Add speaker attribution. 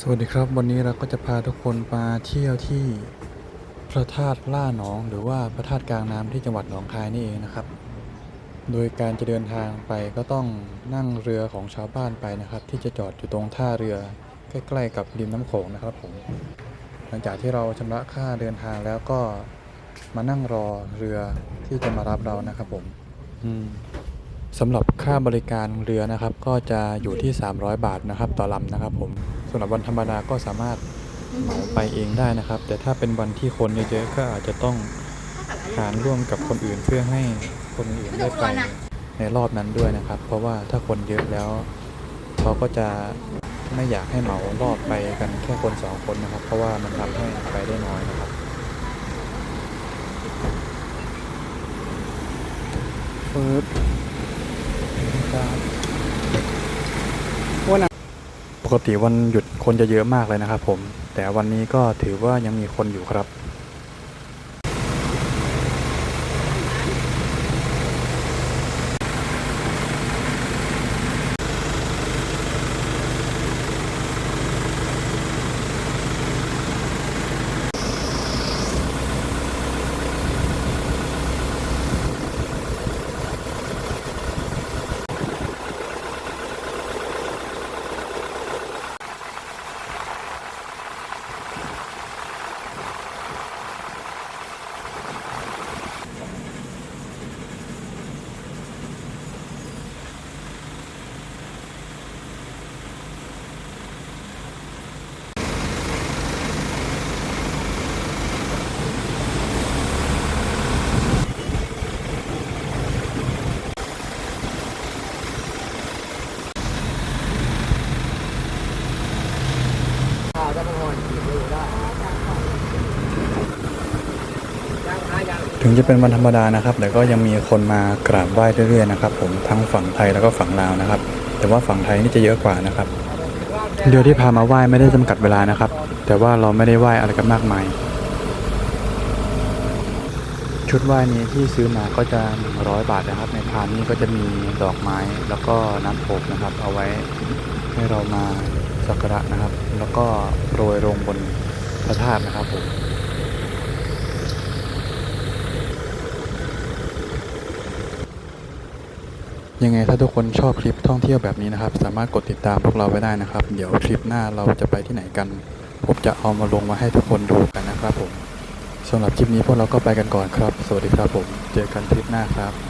Speaker 1: สวัสดีครับวันนี้เราก็จะพาทุกคนมาเที่ยวที่พระธาตุล่าหนอง หรือว่าพระธาตุกลางน้ำที่จังหวัดหนองคายนี่เองนะครับ โดยการจะเดินทางไปก็ต้องนั่งเรือของชาวบ้านไปนะครับ ที่จะจอดอยู่ตรงท่าเรือใกล้ ๆ กับริมน้ำโขงนะครับผมหลังจากที่เราชำระค่าเดินทางแล้วก็มานั่งรอเรือที่จะมารับเรานะครับผม อืม สำหรับค่าบริการเรือนะครับ ก็จะอยู่ที่ 300 บาทนะครับ ต่อลำนะครับ ผมสำหรับวันธรรมดาก็สามารถเหมาไปเองได้นะครับ แต่ถ้าเป็นวันที่คนเยอะๆก็อาจจะต้องหารร่วมกับคนอื่นเพื่อให้คนอื่นได้ไปในรอบนั้นด้วยนะครับ เพราะว่าถ้าคนเยอะแล้วเขาก็จะไม่อยากให้เหมารอบไปกันแค่คนสองคนนะครับ เพราะว่ามันทำให้ไปได้น้อยนะครับ ปึ๊บปกติวันหยุดคนจะเยอะมากเลยนะครับผม แต่วันนี้ก็ถือว่ายังมีคนอยู่ครับ ถึงจะเป็นวันธรรมดานะครับ แต่ก็ยังมีคนมากราบไหว้เรื่อยๆนะครับ ผมทั้งฝั่งไทยแล้วก็ฝั่งลาวนะครับ แต่ว่าฝั่งไทยนี่จะเยอะกว่านะครับเรือที่พามาไหว้ไม่ได้จำกัดเวลานะครับ แต่ว่าเราไม่ได้ไหว้อะไรกันมากมาย ชุดไหว้นี้ที่ซื้อมาก็จะ 100 บาทนะครับ ในพานนี้ก็จะมีดอกไม้แล้วก็น้ำอบนะครับ เอาไว้ให้เรามาสักการะนะครับ แล้วก็โรยลงบนพระธาตุนะครับผม ยังไงถ้าทุกคนชอบคลิปท่องเที่ยวแบบนี้นะครับ สามารถกดติดตามพวกเราไว้ได้นะครับ เดี๋ยวทริปหน้าเราจะไปที่ไหนกัน ผมจะเอามาลงมาให้ทุกคนดูกันนะครับผมสำหรับคลิปนี้พวกเราก็ไปกันก่อนครับ สวัสดีครับผม เจอกันทริปหน้าครับ